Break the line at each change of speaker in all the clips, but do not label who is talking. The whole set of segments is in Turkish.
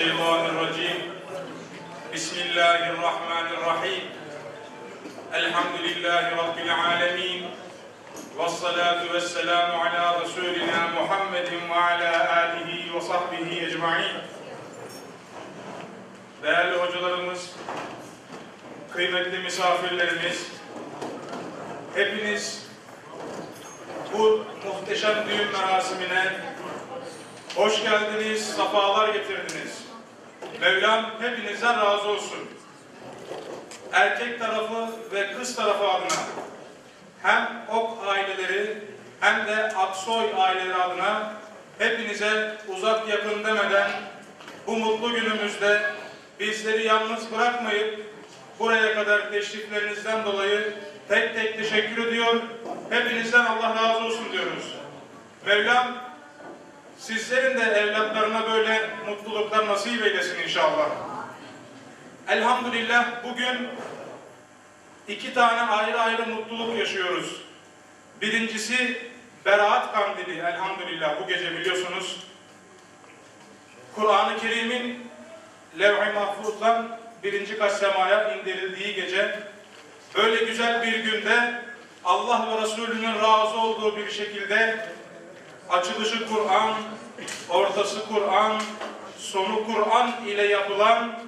الشيطان الرجيم بسم الله الرحمن الرحيم الحمد لله رب العالمين والصلاة والسلام على رسولنا محمد وعلى آله وصحبه أجمعين Değerli hocalarımız, kıymetli misafirlerimiz, hepiniz bu muhteşem düğün merasimine Hoş geldiniz, safalar getirdiniz. Mevlam hepinizden razı olsun. Erkek tarafı ve kız tarafı adına hem Ok aileleri hem de Aksoy aileleri adına hepinize uzak yakın demeden bu mutlu günümüzde bizleri yalnız bırakmayıp buraya kadar teşriflerinizden dolayı tek tek teşekkür ediyor. Hepinizden Allah razı olsun diyoruz. Mevlam Sizlerin de evlatlarına böyle mutluluklar nasip eylesin inşallah. Elhamdülillah bugün iki tane ayrı ayrı mutluluk yaşıyoruz. Birincisi Beraat Kandili elhamdülillah bu gece biliyorsunuz. Kur'an-ı Kerim'in levh-i mahfuzdan birinci kat semaya indirildiği gece böyle güzel bir günde Allah ve Resulünün razı olduğu bir şekilde açılışı Kur'an, ortası Kur'an, sonu Kur'an ile yapılan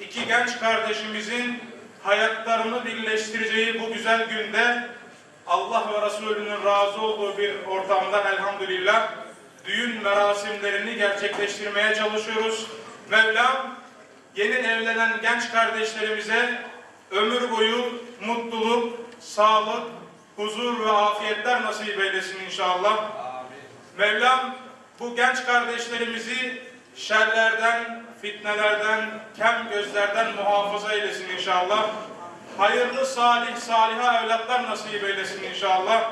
iki genç kardeşimizin hayatlarını birleştireceği bu güzel günde Allah ve Resulünün razı olduğu bir ortamda elhamdülillah düğün merasimlerini gerçekleştirmeye çalışıyoruz. Mevlam yeni evlenen genç kardeşlerimize ömür boyu mutluluk, sağlık, huzur ve afiyetler nasip eylesin inşallah. Mevlam bu genç kardeşlerimizi şerlerden, fitnelerden, kem gözlerden muhafaza eylesin inşallah. Hayırlı, salih, saliha evlatlar nasip eylesin inşallah.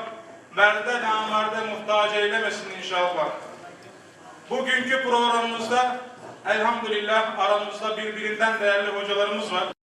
Merde namerde muhtaç eylemesin inşallah. Bugünkü programımızda elhamdülillah aramızda birbirinden değerli hocalarımız var.